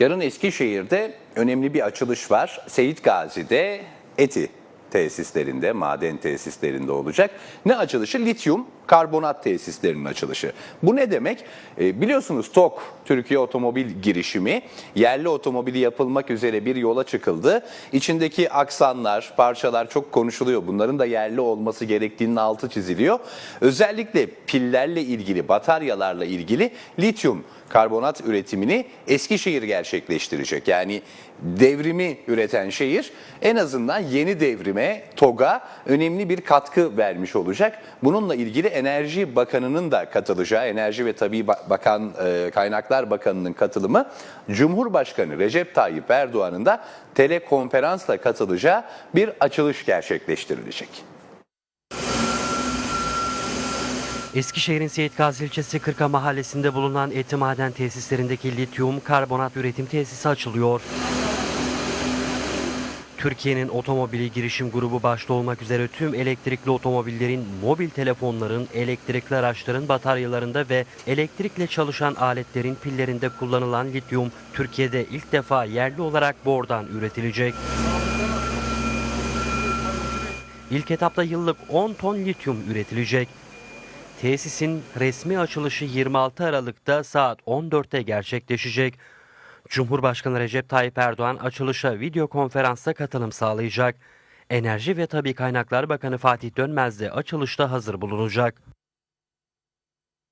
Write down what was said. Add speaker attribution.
Speaker 1: Yarın Eskişehir'de önemli bir açılış var. Seyit Gazi'de ETI tesislerinde, maden tesislerinde olacak. Ne açılışı? Lityum karbonat tesislerinin açılışı. Bu ne demek? E, biliyorsunuz TOK, Türkiye Otomobil Girişimi, yerli otomobili yapılmak üzere bir yola çıkıldı. İçindeki aksanlar, parçalar çok konuşuluyor. Bunların da yerli olması gerektiğinin altı çiziliyor. Özellikle pillerle ilgili, bataryalarla ilgili lityum karbonat üretimini Eskişehir gerçekleştirecek. Yani devrimi üreten şehir en azından yeni devrime TOG'a önemli bir katkı vermiş olacak. Bununla ilgili Enerji Bakanı'nın da katılacağı, Enerji ve Tabii Ba- Bakan e, Kaynaklar Bakanı'nın katılımı, Cumhurbaşkanı Recep Tayyip Erdoğan'ın da telekonferansla katılacağı bir açılış gerçekleştirilecek.
Speaker 2: Eskişehir'in Seyit Gazi ilçesi Kırka mahallesinde bulunan Eti Maden tesislerindeki lityum karbonat üretim tesisi açılıyor. Türkiye'nin otomobili girişim grubu başta olmak üzere tüm elektrikli otomobillerin, mobil telefonların, elektrikli araçların bataryalarında ve elektrikle çalışan aletlerin pillerinde kullanılan lityum Türkiye'de ilk defa yerli olarak bordan üretilecek. İlk etapta yıllık 10 ton lityum üretilecek. Tesisin resmi açılışı 26 Aralık'ta saat 14'te gerçekleşecek. Cumhurbaşkanı Recep Tayyip Erdoğan açılışa video konferansta katılım sağlayacak. Enerji ve Tabi Kaynaklar Bakanı Fatih Dönmez de açılışta hazır bulunacak.